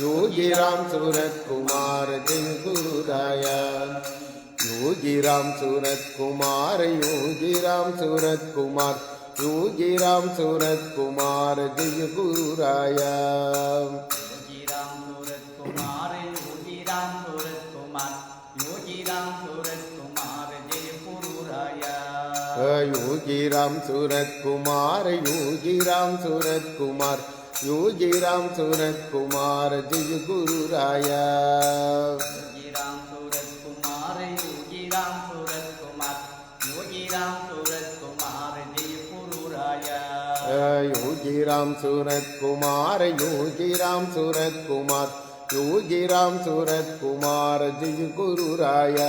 योगी राम सूरत कुमार जिन राया योगी राम सूरत कुमार योगी राम सूरत कुमार योगी राम सूरत कुमार जय गुरु राया योगी राम सूरत कुमार योगी राम सूरत कुमार योगी राम सूरत कुमार जिज गुरु राया योगी राम सूरत कुमार योगी राम सूरत कुमार योगी राम सूरत कुमार जिज गुरु राया योगी राम सूरत कुमार योगी राम सूरत कुमार योगी राम सूरत कुमार जिज गुरु राया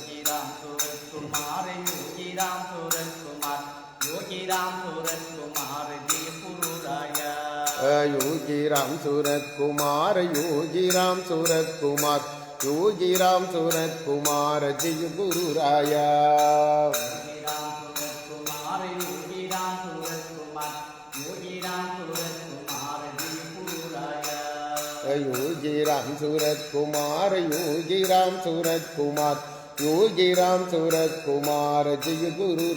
ராம் சுரத்குமார் ஜி புருராயா யோகி ராம் சுரத்குமார் யோகி ராம் சுரத்குமார் யோகி ராம் சுரத்குமார் ஜி குருராயா योगी राम सूरत कुमार योगी राम सूरत कुमार योगी राम सूरत कुमार जय गुरु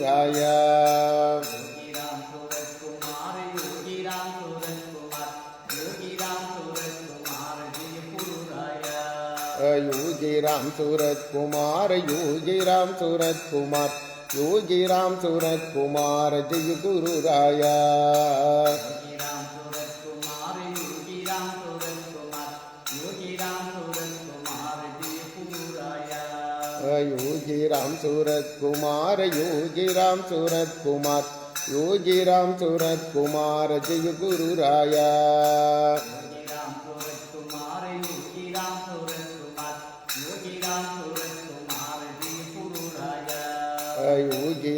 ராம் சூரத்குமார் யோகி ராம் சூரத்குமார் யோகி ராம் சூரத்குமார் ஜெய குரு ராயா योगी राम सूरत कुमार योगी राम सूरत कुमार योगी राम सूरत कुमार जय गुरु राया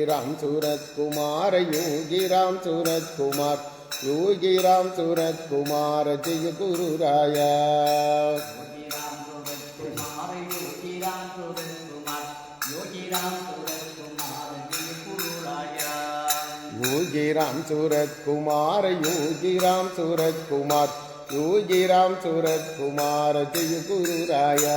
யோகிராம் சூரத்குமார யோகிராம் சூரத்குமார் யோகிராம் சூரத்குமார ஜெய குருராயா योगिराम सूरत कुमार योगिराम सूरत कुमार योगिराम सूरत कुमार जय गुरु राया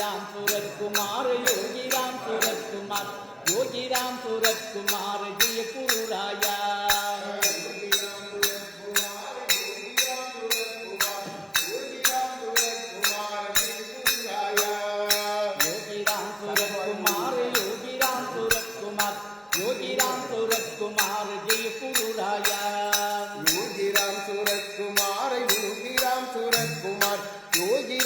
ராம் சூரத்குமார் யோகி ராம் சூரத்குமார் யோகி ராம் சூரத்குமார் ஜெய குரு ராயா योगी राम सूरत कुमार जय गुरु राजा योगी राम सूरत कुमार योगी राम सूरत कुमार